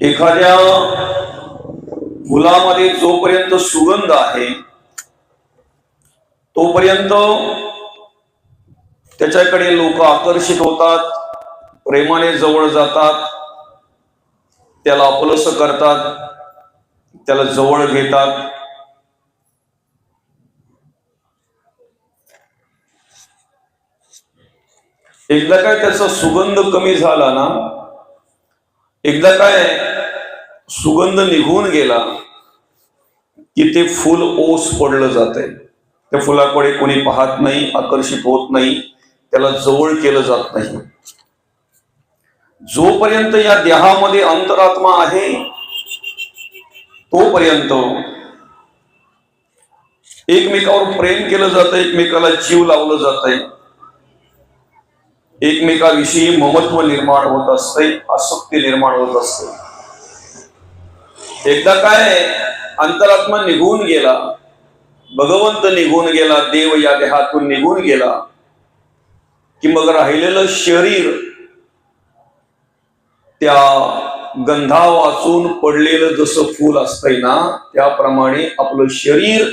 एखाद्या फुलामध्ये जोपर्यंत सुगंध आहे तोपर्यंत त्याच्याकडे लोक आकर्षित होतात प्रेमाने जवळ जातात त्याला आपलंस करतात त्याला जवळ घेतात. एकदा काय त्याचा सुगंध कमी झाला ना एकदा काय सुगंध निघून गेला की ते फुल ओस पडलं जात त्या फुलाकडे कोणी पाहत नाही आकर्षित होत नाही त्याला जवळ केलं जात नाही. जोपर्यंत या देहामध्ये अंतरात्मा आहे तोपर्यंत एकमेकावर प्रेम केलं जातं एकमेकाला जीव लावलं जात एकमेकाविषयी ममत्व निर्माण होत असते आसक्ती निर्माण होत असते. एकदा काय अंतरात्मा निघून गेला भगवंत निघून गेला देव या देहातून निघून गेला की मग राहिलेलं शरीर त्या गंधा वाचून पडलेलं जसं फूल असतंय ना त्याप्रमाणे आपलं शरीर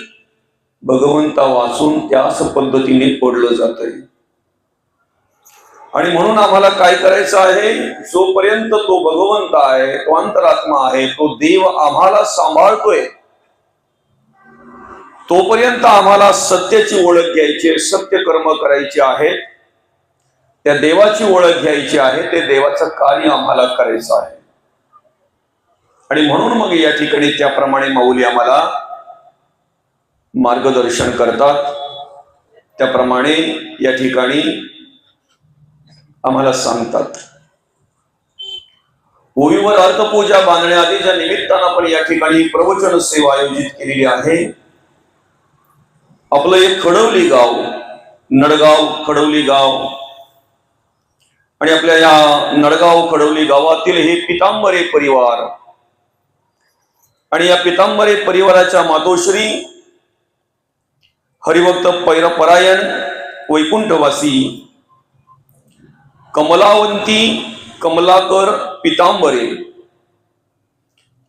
भगवंता वाचून त्याच पद्धतीने पडलं जातंय. आणि म्हणून आम्हाला काय करायचं आहे? जोपर्यंत तो भगवंत आहे तो अंतरात्मा आहे तो देव आम्हाला सांभाळतोय तोपर्यंत आम्हाला सत्याची ओळख घ्यायची आहे, सत्य कर्म करायचे आहे. त्या देवाची ओळख घ्यायची आहे ते देवाचं कार्य आम्हाला करायचं आहे. आणि म्हणून मग या ठिकाणी त्याप्रमाणे माऊली आम्हाला मार्गदर्शन करतात. त्याप्रमाणे या ठिकाणी आम्हाला सांगतात. होळीवर अर्थपूजा बांधण्याआधीच्या निमित्तानं आपण या ठिकाणी प्रवचन सेवा आयोजित केलेली आहे आपलं एक खडवली गाव नडगाव खडवली गाव आणि आपल्या या नडगाव खडवली गावातील हे पितांबरे परिवार आणि या पितांबरे परिवाराच्या मातोश्री हरिभक्त पैरपरायण वैकुंठवासी कमलावंती कमलाकर पितांबरे.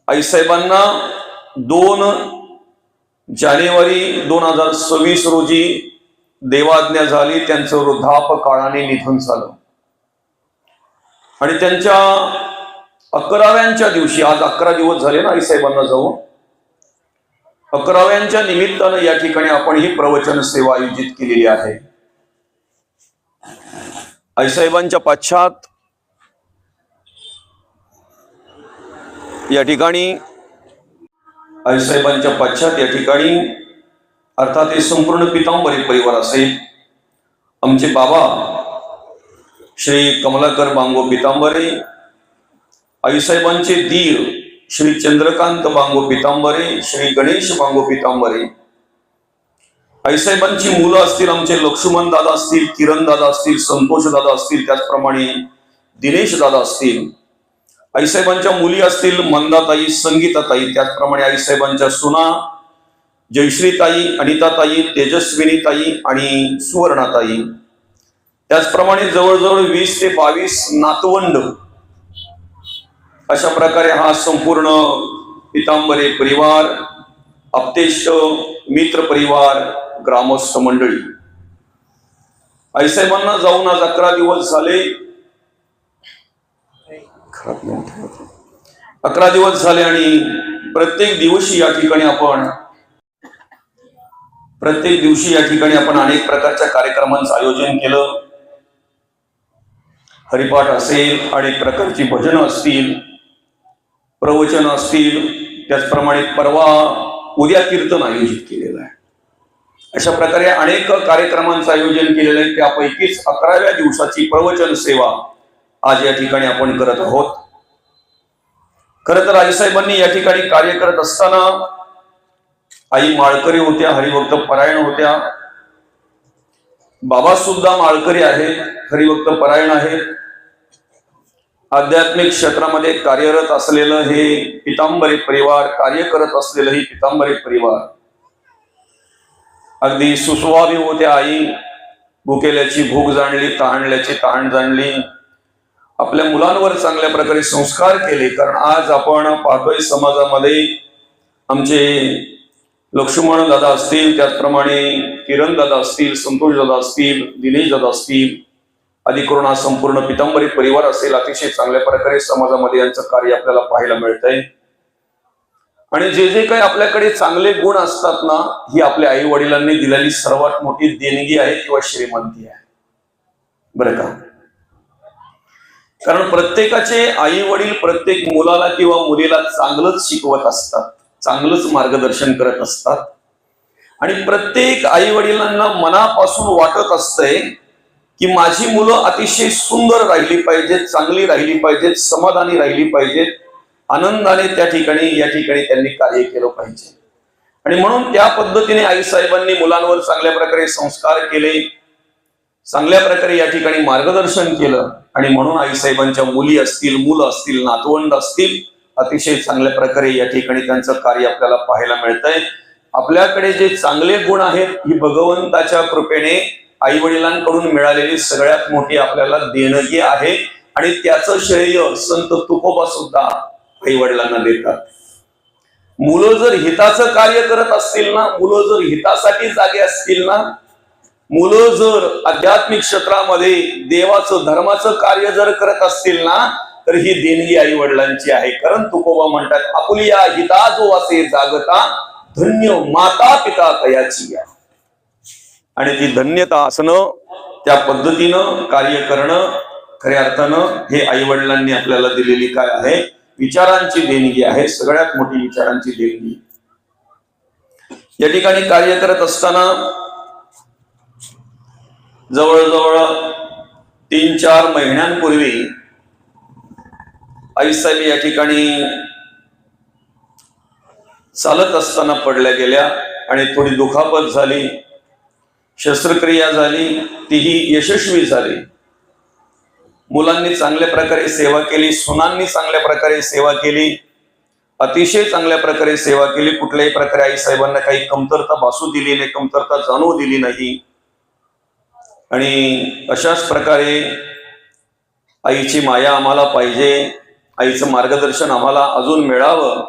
आईसाहेबांना दोन जानेवारी दोन हजार सव्वीस रोजी देवाज्ञा झाली. त्यांचं वृद्धाप काळाने निधन झालं. आणि त्यांच्या अकराव्यांच्या दिवशी आज अकरा दिवस झाले ना आईसाहेबांना जाऊन. अकराव्यांच्या निमित्तानं या ठिकाणी आपण ही प्रवचन सेवा आयोजित केलेली आहे. आईसाहेबांच्या पाश्चात या ठिकाणी आईसाहेबांच्या पाश्चात या ठिकाणी अर्थात हे संपूर्ण पितांबरी परिवार असेल. आमचे बाबा श्री कमलाकर बांगो पितांबरे आईसाहेबांचे दीर श्री चंद्रकांत बांगो पितांबरे श्री गणेश बांगो पितांबरे आईसाहेबांची मुलं असतील आमचे लक्ष्मण दादा असतील किरण दादा असतील संतोष दादा असतील त्याचप्रमाणे दिनेश दादा असतील आईसाहेबांच्या मुली असतील मंदाताई संगीताताई त्याचप्रमाणे आईसाहेबांच्या सुना जयश्रीताई अनिताताई तेजस्विनीताई आणि सुवर्णाताई. त्याचप्रमाणे जवळजवळ वीस ते बावीस नातवंड. अशा प्रकारे हा संपूर्ण पितांबरे परिवार अपतेष्ट मित्र परिवार ग्रामस्थ मंडळी. आईसाहेबांना जाऊन आज अकरा दिवस झाले. अकरा दिवस झाले आणि प्रत्येक दिवशी या ठिकाणी आपण प्रत्येक दिवशी या ठिकाणी आपण अनेक प्रकारच्या कार्यक्रमांचं आयोजन केलं. हरिपाठ असेल अनेक प्रकारची भजनं असतील प्रवचन असतील त्याचप्रमाणे परवा उद्या कीर्तन आयोजित केलेलं आहे. अशा प्रकारे अनेक कार्यक्रमांचं आयोजन केलेलं आहे. त्यापैकीच अकराव्या दिवसाची प्रवचन सेवा आज या ठिकाणी आपण करत आहोत. खर तर आईसाहेबांनी या ठिकाणी कार्य करत असताना आई माळकरी होत्या हरिभक्त परायण होत्या. बाबा सुद्धा माळकरी आहेत हरिभक्त परायण आहेत. आध्यात्मिक क्षेत्रामध्ये कार्यरत असलेलं हे पितांबरे परिवार कार्य करत असलेलं हे पितांबरे परिवार अगदी सुस्वाभी होत्या आई. भुकेल्याची भूक जाणली तहानल्याची तहान जाणली. आपल्या मुलांवर चांगल्या प्रकारे संस्कार केले कारण आज आपण पाहतोय समाजामध्ये आमचे लक्ष्मण दादा असतील त्याचप्रमाणे किरण दादा असतील संतोष दादा असतील दिनेश दादा असतील आदी करून हा संपूर्ण पितांबरी परिवार असेल अतिशय चांगल्या प्रकारे समाजामध्ये यांचं कार्य आपल्याला पाहायला मिळतंय. आणि जे जे काही आपल्याकडे चांगले गुण असतात ना ही आपल्या आई वडिलांनी दिलेली सर्वात मोठी देणगी आहे किंवा श्रीमंती आहे. बरं का? कारण प्रत्येकाचे आई वडील प्रत्येक मुलाला किंवा मुलीला चांगलंच शिकवत असतात चांगलंच मार्गदर्शन करत असतात. आणि प्रत्येक आई वडिलांना मनापासून वाटत असतंय की माझी मुलं अतिशय सुंदर राहिली पाहिजेत चांगली राहिली पाहिजेत समाधानी राहिली पाहिजेत. आनंदाने त्या ठिकाणी या ठिकाणी त्यांनी कार्य केलं पाहिजे. आणि म्हणून त्या पद्धतीने आईसाहेबांनी मुलांवर चांगल्या प्रकारे संस्कार केले. चांगल्या प्रकारे या ठिकाणी मार्गदर्शन केलं. आणि म्हणून आईसाहेबांच्या मुली असतील मुलं असतील नातवंड असतील अतिशय चांगल्या प्रकारे या ठिकाणी त्यांचं कार्य आपल्याला पाहायला मिळतंय. आपल्याकडे जे चांगले गुण आहेत ही भगवंताच्या कृपेने आई वडिलांकडून मिळालेली सगळ्यात मोठी आपल्याला देणगी आहे. आणि त्याचं श्रेय संत तुकोबा सुद्धा आई वडिलांना देतात. मुलं जर हिताचं कार्य करत असतील ना मुलं जर हितासाठी जागे असतील ना मुलं जर आध्यात्मिक क्षेत्रामध्ये देवाचं धर्माचं कार्य जर करत असतील ना तर ही देणगी आई वडिलांची आहे. कारण तुकोबा म्हणतात आपुलिया हिता जो असे जागता धन्य माता पिता तयाची आणि ती धन्यता असणं त्या पद्धतीनं कार्य करणं खऱ्या अर्थानं हे आई वडिलांनी आपल्याला दिलेली काय आहे? विचारांची देणगी आहे सगळ्यात मोठी विचारांची देणगी. या ठिकाणी कार्य करत असताना जवळजवळ तीन चार महिन्यांपूर्वी आईसाहेब या ठिकाणी चालत असताना पडल्या गेल्या आणि थोडी दुखापत झाली शस्त्रक्रिया झाली तीही यशस्वी झाली. मुलांनी चांगल्या प्रकारे सेवा केली सुनांनी चांगल्या प्रकारे सेवा केली अतिशय चांगल्या प्रकारे सेवा केली कुठल्याही प्रकारे आई साहेबांना काही कमतरता भासू दिली नाही कमतरता जाणवू दिली नाही. आणि अशाच प्रकारे आईची माया आम्हाला पाहिजे आईचं मार्गदर्शन आम्हाला अजून मिळावं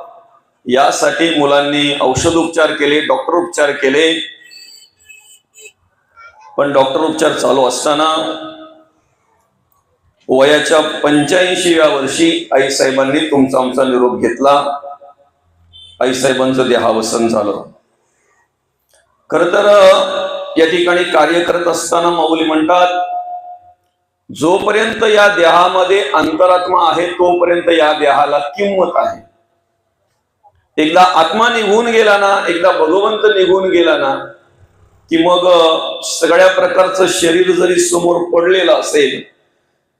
यासाठी मुलांनी औषध उपचार केले डॉक्टर उपचार केले. पण डॉक्टर उपचार चालू असताना वयाच्या पंच्याऐंशीव्या वर्षी आईसाहेबांनी तुमचा आमचा निरोप घेतला. आईसाहेबांचं देहावसन झालं. खर तर या ठिकाणी कार्य करत असताना माऊली म्हणतात जोपर्यंत या देहामध्ये अंतरात्मा आहे तोपर्यंत या देहाला किंमत आहे. एकदा आत्मा निघून गेला ना एकदा भगवंत निघून गेला ना की मग सगळ्या प्रकारचं शरीर जरी समोर पडलेलं असेल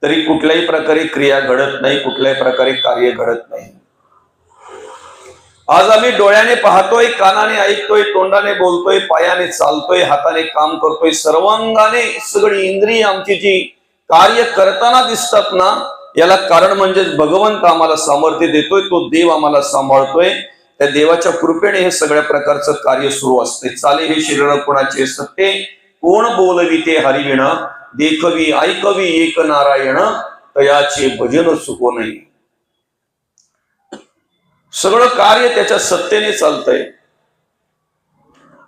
तरी कुठल्याही प्रकारे क्रिया घडत नाही कुठल्याही प्रकारे कार्य घडत नाही. आज आम्ही डोळ्याने पाहतोय कानाने ऐकतोय तोंडाने बोलतोय पायाने चालतोय हाताने काम करतोय सर्वांगाने सगळी इंद्रिय आमची जी कार्य करताना दिसतात ना याला कारण म्हणजे भगवंत आम्हाला सामर्थ्य देतोय तो देव आम्हाला सांभाळतोय. त्या देवाच्या कृपेने हे सगळ्या प्रकारचं कार्य सुरू असते. चाले हे शरीर कोणाचे सत्य कोण बोलवी ते देखवी ऐकवी एक नारायण तयाचे भजन चुको नाही सगळं कार्य त्याच्या सत्तेने चालतंय.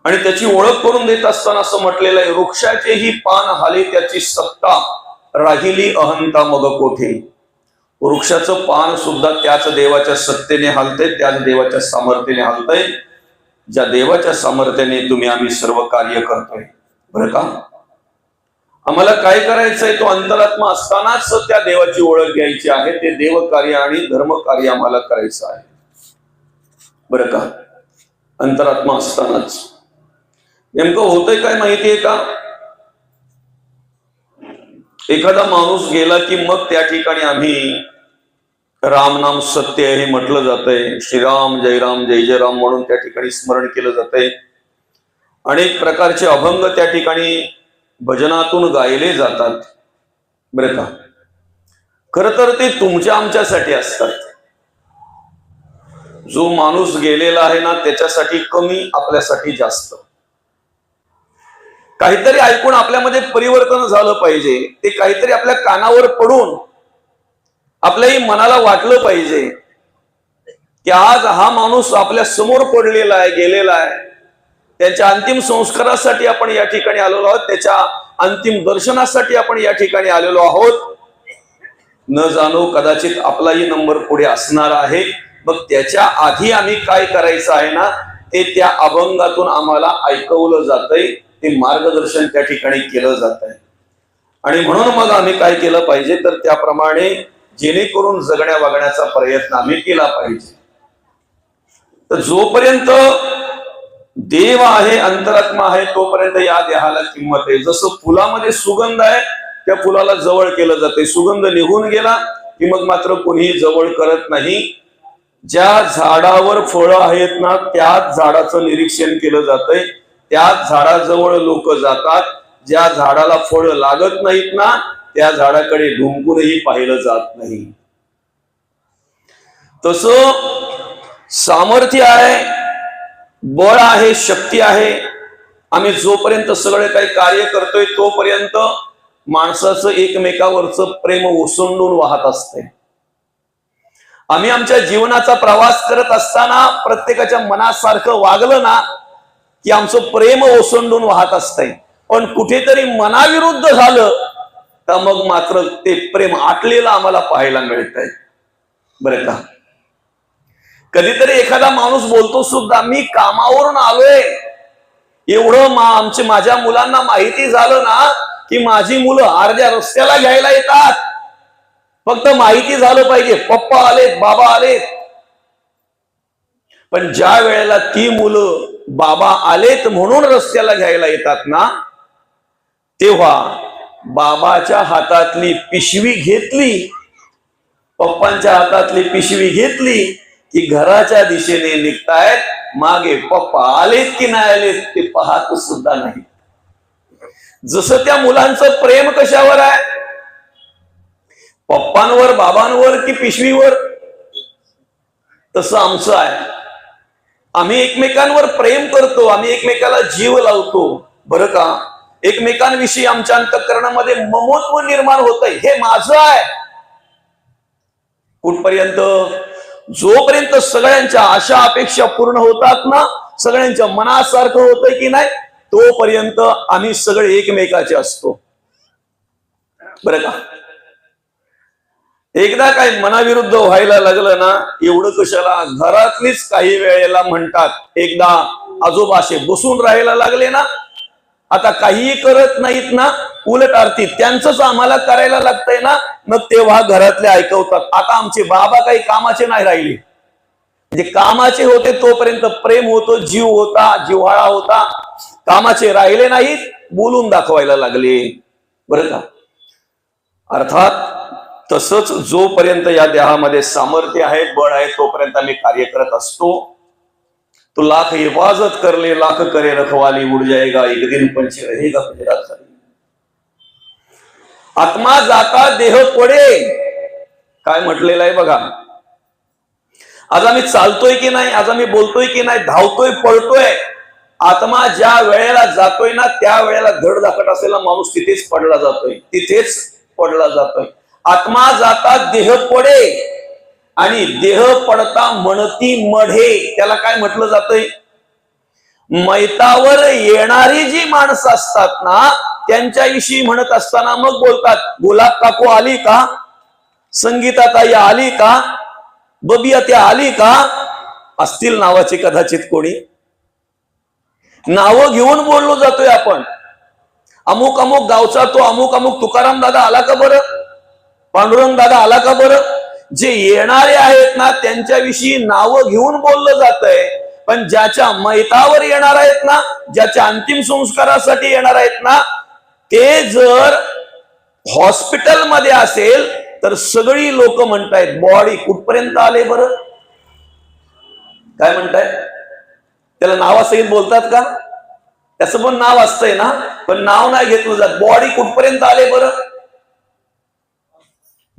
आणि त्याची ओळख करून देत असताना असं म्हटलेलं आहे वृक्षाचेही पान हाले त्याची सत्ता राहिली अहंता मग कोठे? वृक्षाचं पान सुद्धा त्याच देवाच्या सत्तेने हालतंय त्याच देवाच्या सामर्थ्याने हालतंय. ज्या देवाच्या सामर्थ्याने तुम्ही आम्ही सर्व कार्य करतोय. बरं का? आम्हाला काय करायचंय? तो अंतरात्मा असतानाच त्या देवाची ओळख घ्यायची आहे. ते देव कार्य आणि धर्म कार्य आम्हाला करायचं आहे. बरं का? अंतरात्मा असतानाच. नेमकं होतंय काय माहितीये का? एखादा माणूस गेला की मग त्या ठिकाणी आम्ही राम नाम सत्य हे म्हटलं जातंय. श्रीराम जयराम जय जय राम म्हणून त्या ठिकाणी स्मरण केलं जातंय. अनेक प्रकारचे अभंग त्या ठिकाणी भजनातून गायले जातात. बरं का? खर तर ते तुमच्या आमच्यासाठी असतात. जो माणूस गेलेला आहे ना त्याच्यासाठी कमी आपल्यासाठी जास्त. काहीतरी ऐकून आपल्यामध्ये परिवर्तन झालं पाहिजे. ते काहीतरी आपल्या कानावर पडून आपल्याही मनाला वाटलं पाहिजे की आज हा माणूस आपल्यासमोर पडलेला आहे गेलेला आहे. त्याच्या अंतिम संस्कारासाठी आपण या ठिकाणी आलेलो आहोत. त्याच्या अंतिम दर्शनासाठी आपण या ठिकाणी आलेलो आहोत. न जाणो कदाचित आपलाही नंबर पुढे असणार आहे. मग त्याच्या आधी आम्ही काय करायचं आहे ना ते त्या अभंगातून आम्हाला ऐकवलं जातंय. ते मार्गदर्शन त्या ठिकाणी केलं जात आहे आणि म्हणून मग आम्ही काय केलं पाहिजे तर त्याप्रमाणे जेणेकरून जगण्या वागण्याचा प्रयत्न आम्ही केला पाहिजे. तर जोपर्यंत देव आहे अंतरात्मा आहे तोपर्यंत या देहाला किंमत आहे. जसं फुलामध्ये सुगंध आहे त्या फुलाला जवळ केलं जाते सुगंध निघून गेला की मग मात्र कोणीही जवळ करत नाही. ज्या झाडावर फळं आहेत ना त्याच झाडाचं निरीक्षण केलं जातंय. त्याच झाडाजवळ लोक जातात. ज्या झाडाला फळं लागत नाहीत ना त्या झाडाकडे ढुंकूनही पाहिलं जात नाही. तस सामर्थ्य आहे बळ आहे शक्ती आहे. आम्ही जोपर्यंत सगळे काही कार्य करतोय तोपर्यंत माणसाचं एकमेकावरचं प्रेम ओसंडून वाहत असते. आम्ही आमच्या जीवनाचा प्रवास करत असताना प्रत्येकाच्या मनासारखं वागलं ना की आमचं प्रेम ओसंडून वाहत असतंय. पण कुठेतरी मनाविरुद्ध झालं तर मग मात्र ते प्रेम आटलेलं आम्हाला पाहायला मिळत आहे बरं का? कधीतरी एखादा माणूस बोलतो सुद्धा मी कामावरून आलोय. एवढं मा आमचे माझ्या मुलांना माहिती झालं ना की माझी मुलं अर्ध्या रस्त्याला घ्यायला येतात. फक्त माहिती झालं पाहिजे पप्पा आलेत बाबा आलेत. पण ज्या वेळेला ती मुलं बाबा आलेत म्हणून रस्त्याला घ्यायला येतात ना तेव्हा बाबाच्या हातातली पिशवी घेतली पप्पांच्या हातातली पिशवी घेतली की घराच्या दिशेने निघतायत मागे पप्पा आलेत की नाही आलेत ते पाहत सुद्धा नाही. जसं त्या मुलांचं प्रेम कशावर आहे? पप्पांवर बाबांवर की पिशवीवर? तसं आमचं आहे. आम्ही एकमेकांवर प्रेम करतो आम्ही एकमेकाला जीव लावतो. बरं का? एकमेकांविषयी आमच्या अंतकरणामध्ये ममत्व निर्माण होत हे माझं आहे. कुठपर्यंत? जोपर्यंत सगळ्यांच्या आशा अपेक्षा पूर्ण होतात ना सगळ्यांच्या मनासारखं होतं की नाही तोपर्यंत आम्ही सगळे एकमेकाचे असतो. बर का? एकदा काय मनाविरुद्ध व्हायला लागलं ना एवढं कशाला? घरातलीच काही वेळेला म्हणतात. एकदा आजोबाशे बसून राहायला लागले ना आता काहीही करत नाहीत ना उलट आरती. त्यांचंच आम्हाला करायला लागतंय ना मग तेव्हा घरातले ऐकवतात. आता आमचे बाबा काही कामाचे नाही राहिले. म्हणजे कामाचे होते तोपर्यंत प्रेम होतो जीव होता जिव्हाळा होता. कामाचे राहिले नाहीत बोलून दाखवायला लागले. बरं का? अर्थात तसंच जोपर्यंत या देहामध्ये सामर्थ्य आहे बळ आहे तोपर्यंत आम्ही कार्य करत असतो. तो लाख हिफाजत करले लाख करे रखवाली उड जाएगा एक दिन पंछी रहेगा मेरा खाली. आत्मा जाता देह पडे काय म्हटलेलं आहे बघा आज आम्ही चालतोय की नाही आज आम्ही बोलतोय की नाही धावतोय पळतोय आत्मा ज्या वेळेला जातोय ना त्या वेळेला धड दाखट असलेला माणूस तिथेच पडला जातोय तिथेच पडला जातोय आत्मा जाता देह पडे आणि देह पडता म्हणती मढे. त्याला काय म्हटलं जातंय? मैतावर येणारी जी माणसं असतात ना त्यांच्याविषयी म्हणत असताना मग बोलतात गुलाब काकू आली का? संगीता ताई आली का? बबिया त्या आली का? असतील नावाचे कदाचित कोणी. नावं घेऊन बोललो जातोय आपण. अमुक अमुक गावचा तो अमुक अमुक तुकाराम दादा आला का बरं? पांडुरंग दादा आला का बरं? जे येणारे आहेत ना त्यांच्याविषयी नावं घेऊन बोललं जात आहे पण ज्याच्या मैतावर येणार आहेत ना ज्याच्या अंतिम संस्कारासाठी येणार आहेत ना ते जर हॉस्पिटलमध्ये असेल तर सगळी लोक म्हणतायत बॉडी कुठपर्यंत आले बरं? काय म्हणताय त्याला नावासहित बोलतात का? त्याचं पण नाव असतंय ना पण नाव नाही घेतलं जात बॉडी कुठपर्यंत आले बरं?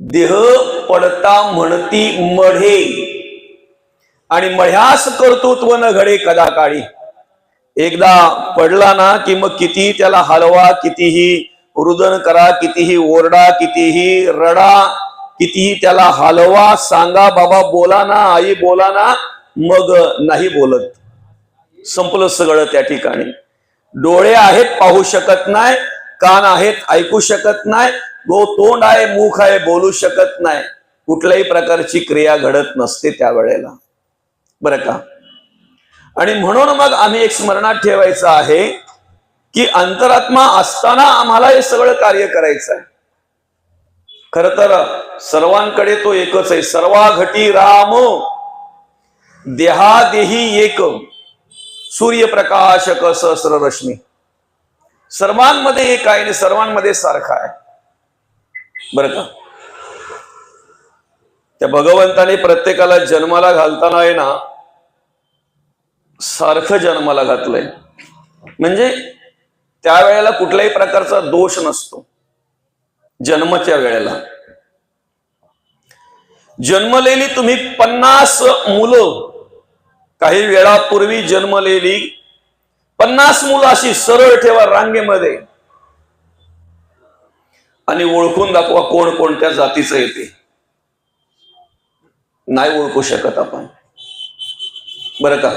देह पडता म्हणती मढे. आणि मढ्यास कर्तृत्व न घडे कदा काळी एकदा पडला ना की मग किती त्याला हलवा कितीही रुदन करा कितीही ओरडा कितीही रडा कितीही त्याला हलवा सांगा बाबा बोला ना आई बोला ना. मग नाही बोलत. संपलं सगळं त्या ठिकाणी. डोळे आहेत पाहू शकत नाही कान आहेत ऐकू शकत नाही गो तोंड आहे मुख आहे बोलू शकत नाही. कुठल्याही प्रकारची क्रिया घडत नसते त्यावेळेला. बरं का? आणि म्हणून मग आम्ही एक स्मरणात ठेवायचं आहे की अंतरात्मा असताना आम्हाला हे सगळं कार्य करायचं आहे. खर तर सर्वांकडे तो एकच आहे. सर्वा घटी राम देहादेही एक. सूर्यप्रकाशक सहस्र रश्मी सर्वांमध्ये एक आहे आणि सर्वांमध्ये सारखा आहे. बरं का? त्या भगवंताने प्रत्येकाला जन्माला घालताना आहे ना सारखं जन्माला घातलंय. म्हणजे त्यावेळेला कुठल्याही प्रकारचा दोष नसतो. जन्मच्या वेळेला. जन्मलेली तुम्ही पन्नास मुलं. काही वेळापूर्वी जन्मलेली पन्नास मुलं अशी सरळ ठेवा रांगेमध्ये. आणि ओळखून दाखवा कोण कोणत्या जातीचं येते नाही ओळखू शकत आपण. बरं का?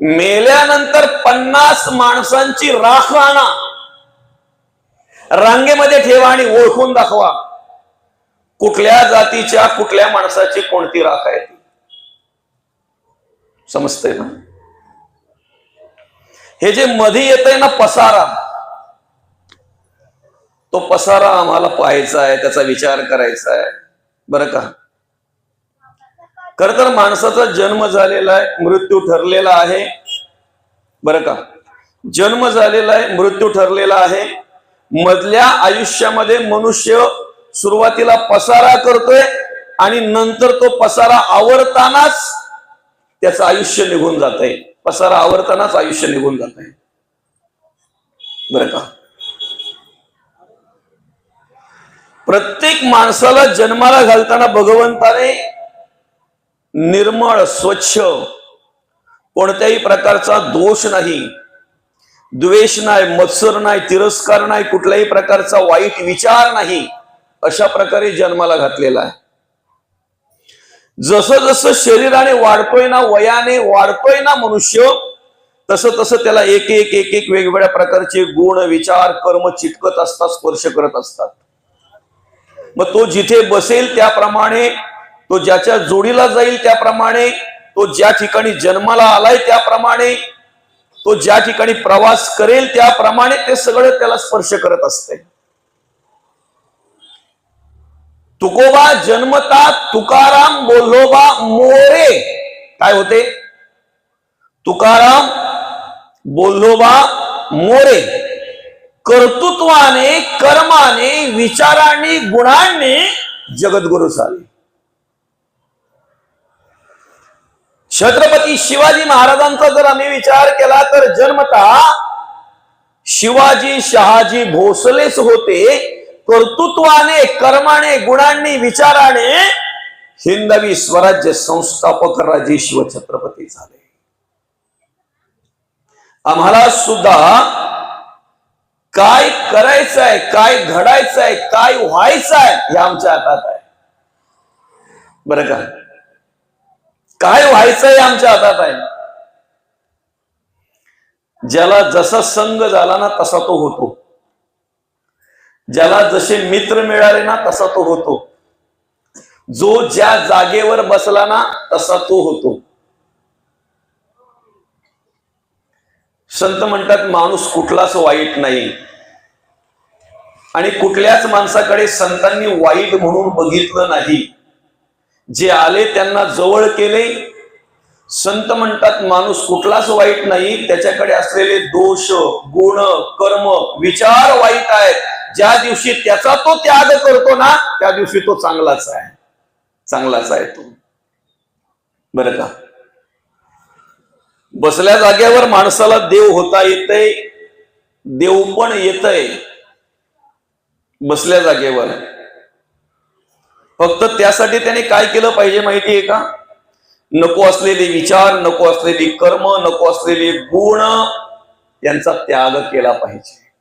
मेल्यानंतर पन्नास माणसांची राख आणा. रांगेमध्ये ठेवा आणि ओळखून दाखवा. कुठल्या जातीच्या कुठल्या माणसाची कोणती राख आहे ती. समजतंय ना? हे जे मध्ये येत आहे ना पसारा तो पसारा आम्हाला पाहायचा आहे त्याचा विचार करायचा आहे. बरं का? खर तर माणसाचा जन्म झालेला आहे मृत्यू ठरलेला आहे. बरं का? जन्म झालेला आहे मृत्यू ठरलेला आहे. मधल्या आयुष्यामध्ये मनुष्य सुरुवातीला पसारा करतोय आणि नंतर तो पसारा आवरतानाच त्याचं आयुष्य निघून जात आहे पसारा आवरतानाच आयुष्य निघून जात आहे बरं का? प्रत्येक माणसाला जन्माला घालताना भगवंताने निर्मळ स्वच्छ कोणत्याही प्रकारचा दोष नाही. द्वेष नाही मत्सर नाही तिरस्कार नाही कुठल्याही प्रकारचा वाईट विचार नाही अशा प्रकारे जन्माला घातलेला आहे. जसं जसं शरीराने वाढतोय ना वयाने वाढतोय ना मनुष्य तसं तसं त्याला एक एक एक एक वेगवेगळ्या प्रकारचे गुण विचार कर्म चिटकत असतात स्पर्श करत असतात. मग तो जिथे बसेल त्याप्रमाणे तो ज्याच्या जोडीला जाईल त्याप्रमाणे तो ज्या ठिकाणी जन्माला आलाय त्याप्रमाणे तो ज्या ठिकाणी प्रवास करेल त्याप्रमाणे ते सगळं त्याला स्पर्श करत असते. तुकोबा जन्मता तुकाराम बोल्होबा मोरे. काय होते? तुकाराम बोल्होबा मोरे. कर्तृत्वाने कर्माने विचाराने गुणांनी जगद्गुरु झाले. छत्रपती शिवाजी महाराजांचा जर आम्ही विचार केला तर जन्मता शिवाजी शहाजी भोसलेच होते. कर्तृत्वाने कर्माने गुणांनी विचाराने हिंदवी स्वराज्य संस्थापक राजे शिवछत्रपती झाले. आम्हाला सुद्धा काय करायचं आहे काय घडायचं आहे काय व्हायचं आहे हे आमच्या हातात आहे. बरं का? काय व्हायचंय आमच्या हातात आहे. ज्याला जसा संघ झाला ना तसा तो होतो. ज्याला जसे मित्र मिळाले ना तसा तो होतो. जो ज्या जागेवर बसला ना तसा तो होतो. संत म्हणतात माणूस कुठलाच वाईट नाही. आणि कुठल्याच माणसाकडे संतांनी वाईट म्हणून बघितलं नाही. जे आले त्यांना जवळ केले. संत म्हणतात माणूस कुठलाच वाईट नाही. त्याच्याकडे असलेले दोष गुण कर्म विचार वाईट आहेत. ज्या दिवशी त्याचा तो त्याग करतो ना त्या दिवशी तो चांगलाच आहे. चांगलाच आहे तो. बरं का? बसल्या जाग्यावर माणसाला देव होता येतय देव पण येतय. बसल्या जागेवर. फक्त त्यासाठी त्याने काय केलं पाहिजे माहिती आहे का? नको असलेले विचार नको असलेली कर्म नको असलेले गुण यांचा त्याग केला पाहिजे.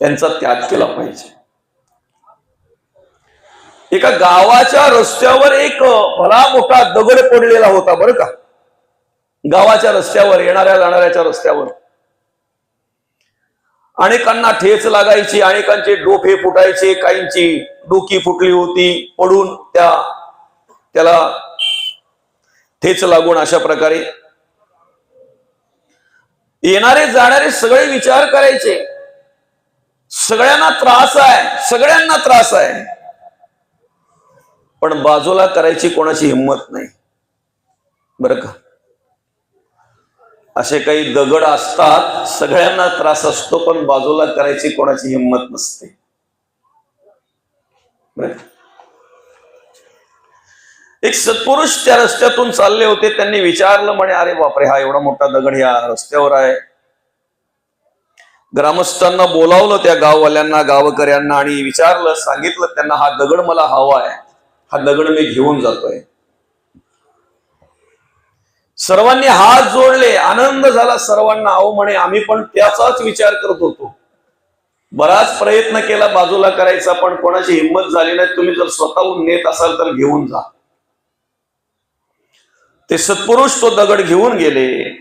त्यांचा त्याग केला पाहिजे. एका गावाच्या रस्त्यावर एक भला मोठा दगड पडलेला होता बरं का? गावाच्या रस्त्यावर येणाऱ्या जाणाऱ्याच्या रस्त्यावर. अनेकांना ठेच लागायची अनेकांचे डोके फुटायचे काहींची डोकी फुटली होती पडून त्या त्याला ठेच लागून अशा प्रकारे. येणारे जाणारे सगळे विचार करायचे. सगळ्यांना त्रास आहे सगळ्यांना त्रास आहे. पण बाजूला करायची कोणाची हिंमत नाही. बरं का? असे काही दगड असतात सगळ्यांना त्रास असतो पण बाजूला करायची कोणाची हिंमत नसते. एक सत्पुरुष त्या रस्त्यातून चालले होते त्यांनी विचारलं म्हणे अरे बापरे हा एवढा मोठा दगड या रस्त्यावर आहे. ग्रामस्थांना बोलावलं त्या गाववाल्यांना गावकऱ्यांना आणि विचारलं सांगितलं त्यांना हा दगड मला हवा आहे. हा दगड मी घेऊन जातोय. सर्वांनी हात जोडले आनंद झाला सर्वांना. अहो म्हणे आम्ही पण त्याचाच विचार करत होतो. बराच प्रयत्न केला बाजूला करायचा पण कोणाची हिंमत झाली नाही. तुम्ही जर स्वतःहून नेत असाल तर घेऊन जा. ते सत्पुरुष तो दगड घेऊन गेले.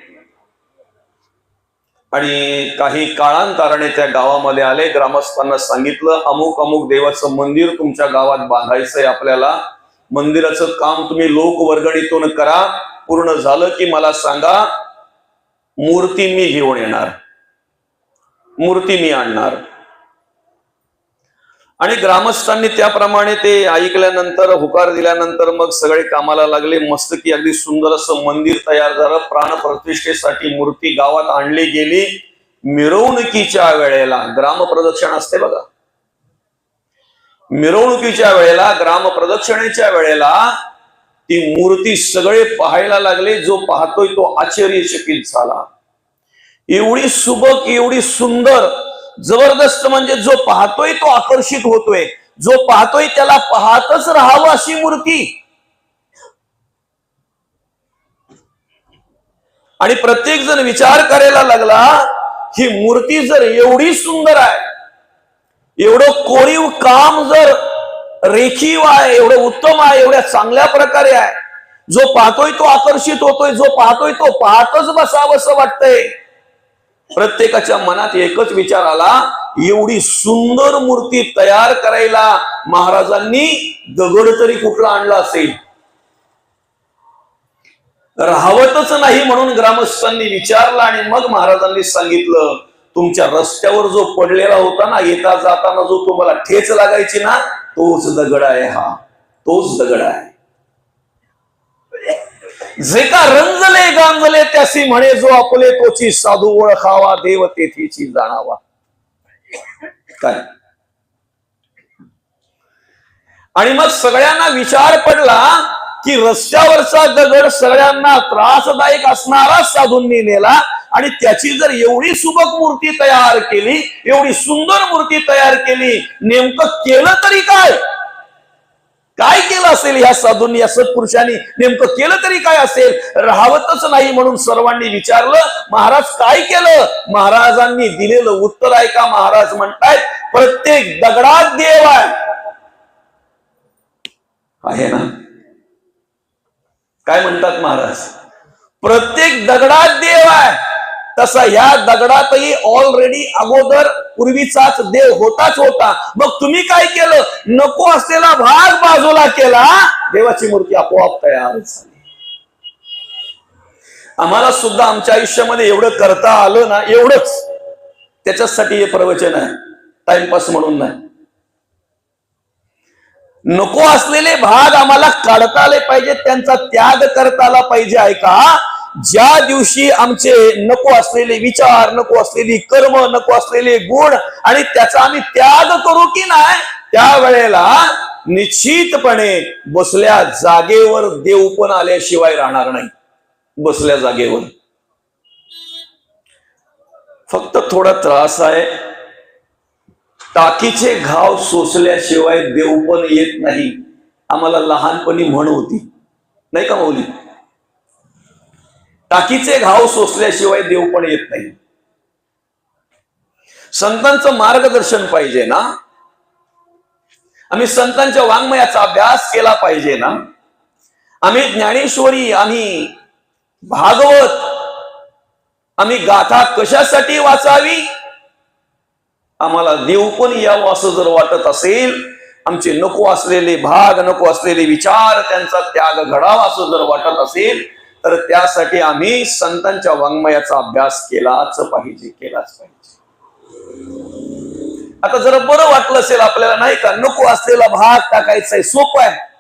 आणि काही काळांतराने त्या गावामध्ये आले. ग्रामस्थांना सांगितलं अमुक अमुक देवाचं मंदिर तुमच्या गावात बांधायचंय आपल्याला. मंदिराचं काम तुम्ही लोकवर्गणीतून करा. पूर्ण झालं की मला सांगा मूर्ती मी घेऊन येणार. मूर्ती मी आणणार. आणि ग्रामस्थांनी त्याप्रमाणे ते ऐकल्यानंतर हुकार दिल्यानंतर मग सगळे कामाला लागले. मस्त की अगदी सुंदर असं मंदिर तयार झालं. प्राण प्रतिष्ठेसाठी मूर्ती गावात आणली गेली. मिरवणुकीच्या वेळेला ग्राम प्रदक्षिण असते बघा. मिरवणुकीच्या वेळेला ग्राम प्रदक्षिणेच्या वेळेला ती मूर्ती सगळे पाहायला लागले जो पाहतोय तो आश्चर्यचकित झाला. एवढी सुबक एवढी सुंदर जबरदस्त म्हणजे जो पाहतोय तो आकर्षित होतोय. जो पाहतोय त्याला पाहतच राहावं अशी मूर्ती. आणि प्रत्येक जण विचार करायला लागला ही मूर्ती जर एवढी सुंदर आहे एवढं कोरीव काम जर रेखीव आहे एवढं उत्तम आहे एवढ्या चांगल्या प्रकारे आहे. जो पाहतोय तो आकर्षित होतोय जो पाहतोय तो पाहतच बसावं असं वाटतंय. प्रत्येकाच्या मनात एकच विचार आला एवढी सुंदर मूर्ती तयार करायला महाराजांनी दगड तरी कुठला आणला असेल? राहवतच नाही म्हणून ग्रामस्थांनी विचारलं आणि मग महाराजांनी सांगितलं तुमच्या रस्त्यावर जो पडलेला होता ना येता जाताना जो तुम्हाला ठेच लागायची ना तोच दगड आहे हा. तोच दगड आहे. जे का रंजले गांजले त्यासी म्हणे जो आपले तोची साधू ओळखावा देव तेथीची जाणावा. काय? आणि मग सगळ्यांना विचार पडला की रस्त्यावरचा दगड सगळ्यांना त्रासदायक असणारा साधूंनी नेला आणि त्याची जर एवढी सुबक मूर्ती तयार केली एवढी सुंदर मूर्ती तयार केली नेमकं केलं तरी काय? काय केलं असेल या साधूंनी या सत्पुरुषांनी? नेमकं केलं तरी काय असेल? राहावतच नाही म्हणून सर्वांनी विचारलं महाराज काय केलं? महाराजांनी दिलेलं उत्तर आहे का? महाराज म्हणतायत प्रत्येक दगडात देव आहे. आहे ना? काय म्हणतात महाराज? प्रत्येक दगडात देव आहे. तसा ह्या दगडातही ऑलरेडी अगोदर पूर्वीचाच देव होताच होता. मग तुम्ही काय केलं? नको असलेला भाग बाजूला केला. देवाची मूर्ती आपोआप तयार झाली. आम्हाला सुद्धा आमच्या आयुष्यामध्ये एवढं करता आलं ना एवढंच. त्याच्यासाठी हे प्रवचन आहे. टाइमपास म्हणून नाही. नको असलेले भाग आम्हाला काढता आले पाहिजे त्यांचा त्याग करता आला पाहिजे ऐका. ज्या दिवशी आमचे नको असलेले विचार नको असलेली कर्म नको असलेले गुण आणि त्याचा आम्ही त्याग करू की नाही त्यावेळेला निश्चितपणे बसल्या जागेवर देव पण आल्याशिवाय राहणार नाही. बसल्या जागेवर. फक्त थोडा त्रास आहे. टाकीचे घाव सोसल्याशिवाय देव पण येत नाही. आम्हाला लहानपणी म्हण होती. नाही का मौली टाकीचे घाव सोसल्याशिवाय देव पण येत नाही. संतांचं मार्गदर्शन पाहिजे ना? आम्ही संतांच्या वाङ्मयाचा अभ्यास केला पाहिजे ना? आम्ही ज्ञानेश्वरी आम्ही भागवत आम्ही गाथा कशासाठी वाचावी? आम्हाला देव पण यावं असं जर वाटत असेल आमचे नको असलेले भाग नको असलेले विचार त्यांचा त्याग घडावा असं जर वाटत असेल तर त्यासाठी आम्ही संतांच्या वाङ्मयाचा अभ्यास केलाच पाहिजे केलाच पाहिजे. आता जरा बरं वाटलं असेल आपल्याला नाही का? नको असलेला भाग टाकायचा आहे सोपं आहे.